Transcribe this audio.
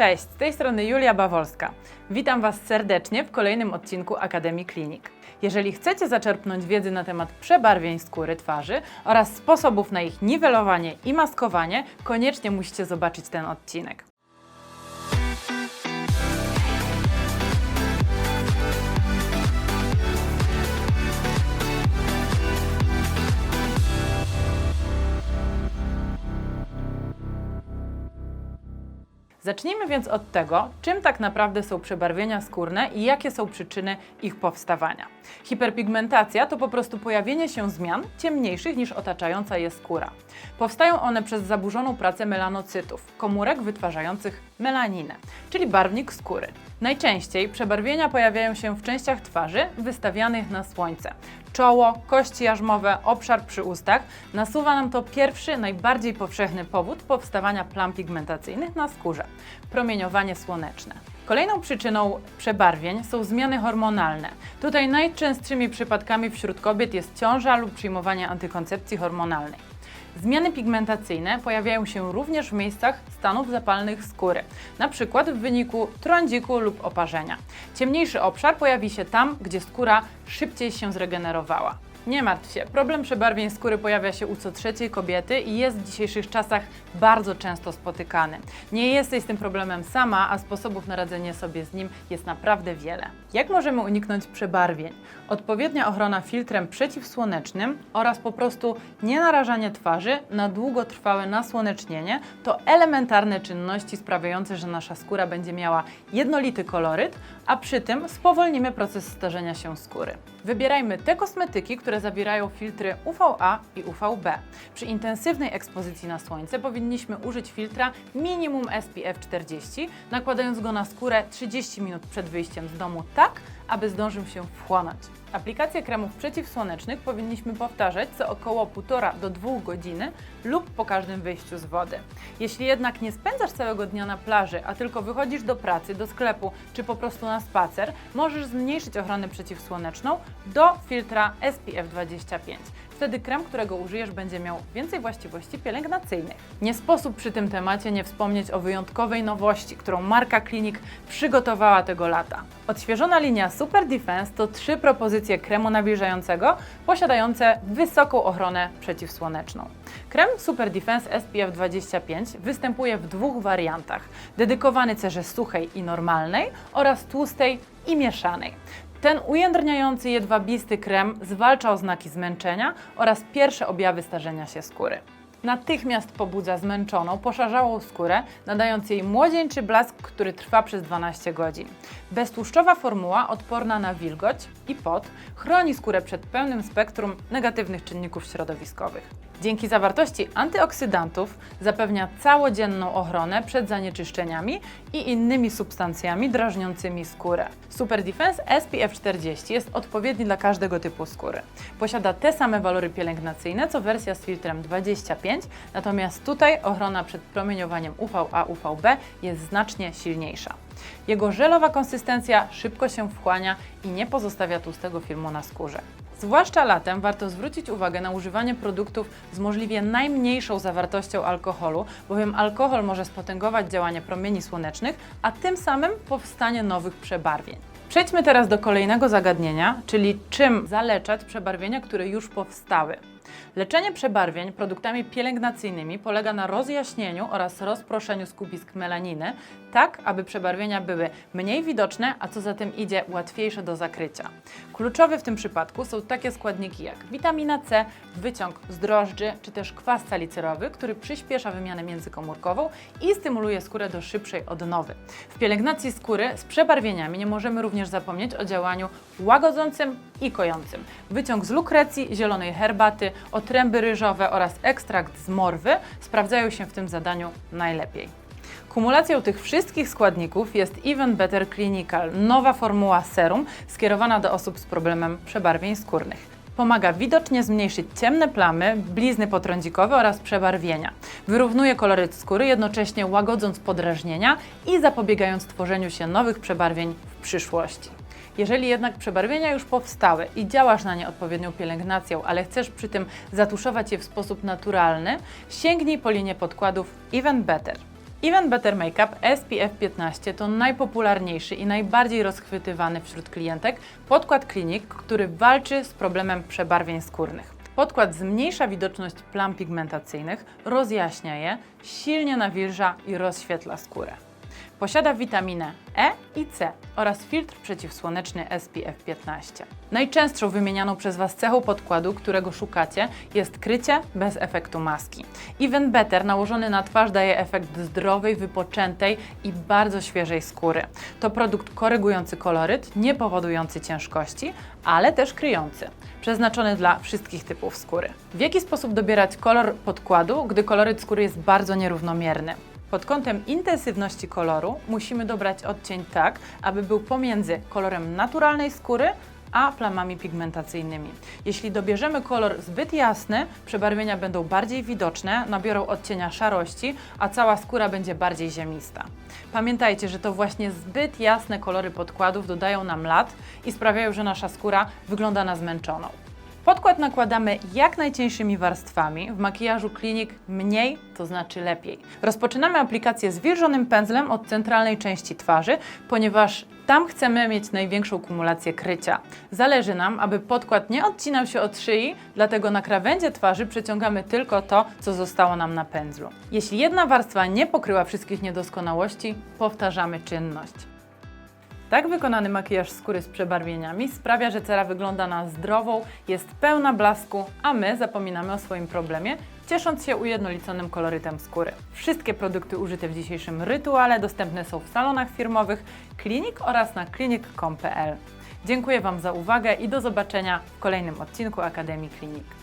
Cześć, z tej strony Julia Bawolska. Witam Was serdecznie w kolejnym odcinku Akademii Klinik. Jeżeli chcecie zaczerpnąć wiedzy na temat przebarwień skóry twarzy oraz sposobów na ich niwelowanie i maskowanie, koniecznie musicie zobaczyć ten odcinek. Zacznijmy więc od tego, czym tak naprawdę są przebarwienia skórne i jakie są przyczyny ich powstawania. Hiperpigmentacja to po prostu pojawienie się zmian ciemniejszych niż otaczająca je skóra. Powstają one przez zaburzoną pracę melanocytów, komórek wytwarzających melaninę, czyli barwnik skóry. Najczęściej przebarwienia pojawiają się w częściach twarzy wystawianych na słońce. Czoło, kości jarzmowe, obszar przy ustach. Nasuwa nam to pierwszy, najbardziej powszechny powód powstawania plam pigmentacyjnych na skórze promieniowanie słoneczne. Kolejną przyczyną przebarwień są zmiany hormonalne. Tutaj najczęstszymi przypadkami wśród kobiet jest ciąża lub przyjmowanie antykoncepcji hormonalnej. Zmiany pigmentacyjne pojawiają się również w miejscach stanów zapalnych skóry, przykład w wyniku trądziku lub oparzenia. Ciemniejszy obszar pojawi się tam, gdzie skóra szybciej się zregenerowała. Nie martw się, problem przebarwień skóry pojawia się u co trzeciej kobiety i jest w dzisiejszych czasach bardzo często spotykany. Nie jesteś z tym problemem sama, a sposobów na radzenie sobie z nim jest naprawdę wiele. Jak możemy uniknąć przebarwień? Odpowiednia ochrona filtrem przeciwsłonecznym oraz po prostu nie narażanie twarzy na długotrwałe nasłonecznienie to elementarne czynności sprawiające, że nasza skóra będzie miała jednolity koloryt, a przy tym spowolnimy proces starzenia się skóry. Wybierajmy te kosmetyki, które zawierają filtry UVA i UVB. Przy intensywnej ekspozycji na słońce powinniśmy użyć filtra minimum SPF 40, nakładając go na skórę 30 minut przed wyjściem z domu tak, aby zdążył się wchłonąć. Aplikację kremów przeciwsłonecznych powinniśmy powtarzać co około 1,5 do 2 godziny lub po każdym wyjściu z wody. Jeśli jednak nie spędzasz całego dnia na plaży, a tylko wychodzisz do pracy, do sklepu czy po prostu na spacer, możesz zmniejszyć ochronę przeciwsłoneczną do filtra SPF 25. Wtedy krem, którego użyjesz, będzie miał więcej właściwości pielęgnacyjnych. Nie sposób przy tym temacie nie wspomnieć o wyjątkowej nowości, którą marka Klinik przygotowała tego lata. Odświeżona linia Super Defense to trzy propozycje kremu nawilżającego posiadające wysoką ochronę przeciwsłoneczną. Krem Super Defense SPF 25 występuje w dwóch wariantach: dedykowany cerze suchej i normalnej oraz tłustej i mieszanej. Ten ujędrniający jedwabisty krem zwalcza oznaki zmęczenia oraz pierwsze objawy starzenia się skóry. Natychmiast pobudza zmęczoną, poszarzałą skórę, nadając jej młodzieńczy blask, który trwa przez 12 godzin. Beztłuszczowa formuła, odporna na wilgoć i pot, chroni skórę przed pełnym spektrum negatywnych czynników środowiskowych. Dzięki zawartości antyoksydantów zapewnia całodzienną ochronę przed zanieczyszczeniami i innymi substancjami drażniącymi skórę. Super Defense SPF 40 jest odpowiedni dla każdego typu skóry. Posiada te same walory pielęgnacyjne co wersja z filtrem 25, natomiast tutaj ochrona przed promieniowaniem UVA UVB jest znacznie silniejsza. Jego żelowa konsystencja szybko się wchłania i nie pozostawia tłustego filmu na skórze. Zwłaszcza latem warto zwrócić uwagę na używanie produktów z możliwie najmniejszą zawartością alkoholu, bowiem alkohol może spotęgować działanie promieni słonecznych, a tym samym powstanie nowych przebarwień. Przejdźmy teraz do kolejnego zagadnienia, czyli czym zaleczać przebarwienia, które już powstały. Leczenie przebarwień produktami pielęgnacyjnymi polega na rozjaśnieniu oraz rozproszeniu skupisk melaniny, tak aby przebarwienia były mniej widoczne, a co za tym idzie, łatwiejsze do zakrycia. Kluczowe w tym przypadku są takie składniki jak witamina C, wyciąg z drożdży czy też kwas salicyrowy, który przyspiesza wymianę międzykomórkową i stymuluje skórę do szybszej odnowy. W pielęgnacji skóry z przebarwieniami nie możemy również zapomnieć o działaniu łagodzącym i kojącym. Wyciąg z lukrecji, zielonej herbaty, otręby ryżowe oraz ekstrakt z morwy sprawdzają się w tym zadaniu najlepiej. Kumulacją tych wszystkich składników jest Even Better Clinical, nowa formuła serum skierowana do osób z problemem przebarwień skórnych. Pomaga widocznie zmniejszyć ciemne plamy, blizny potrądzikowe oraz przebarwienia. Wyrównuje koloryt skóry, jednocześnie łagodząc podrażnienia i zapobiegając tworzeniu się nowych przebarwień w przyszłości. Jeżeli jednak przebarwienia już powstały i działasz na nie odpowiednią pielęgnacją, ale chcesz przy tym zatuszować je w sposób naturalny, sięgnij po linię podkładów Even Better. Even Better Makeup SPF 15 to najpopularniejszy i najbardziej rozchwytywany wśród klientek podkład klinik, który walczy z problemem przebarwień skórnych. Podkład zmniejsza widoczność plam pigmentacyjnych, rozjaśnia je, silnie nawilża i rozświetla skórę. Posiada witaminę E i C oraz filtr przeciwsłoneczny SPF 15. Najczęstszą wymienianą przez Was cechą podkładu, którego szukacie, jest krycie bez efektu maski. Even Better nałożony na twarz daje efekt zdrowej, wypoczętej i bardzo świeżej skóry. To produkt korygujący koloryt, nie powodujący ciężkości, ale też kryjący. Przeznaczony dla wszystkich typów skóry. W jaki sposób dobierać kolor podkładu, gdy koloryt skóry jest bardzo nierównomierny? Pod kątem intensywności koloru musimy dobrać odcień tak, aby był pomiędzy kolorem naturalnej skóry a plamami pigmentacyjnymi. Jeśli dobierzemy kolor zbyt jasny, przebarwienia będą bardziej widoczne, nabiorą odcienia szarości, a cała skóra będzie bardziej ziemista. Pamiętajcie, że to właśnie zbyt jasne kolory podkładów dodają nam lat i sprawiają, że nasza skóra wygląda na zmęczoną. Podkład nakładamy jak najcieńszymi warstwami. W makijażu klinik mniej, to znaczy lepiej. Rozpoczynamy aplikację zwilżonym pędzlem od centralnej części twarzy, ponieważ tam chcemy mieć największą kumulację krycia. Zależy nam, aby podkład nie odcinał się od szyi, dlatego na krawędzie twarzy przeciągamy tylko to, co zostało nam na pędzlu. Jeśli jedna warstwa nie pokryła wszystkich niedoskonałości, powtarzamy czynność. Tak wykonany makijaż skóry z przebarwieniami sprawia, że cera wygląda na zdrową, jest pełna blasku, a my zapominamy o swoim problemie, ciesząc się ujednoliconym kolorytem skóry. Wszystkie produkty użyte w dzisiejszym rytuale dostępne są w salonach firmowych, klinik oraz na klinik.com.pl. Dziękuję Wam za uwagę i do zobaczenia w kolejnym odcinku Akademii Klinik.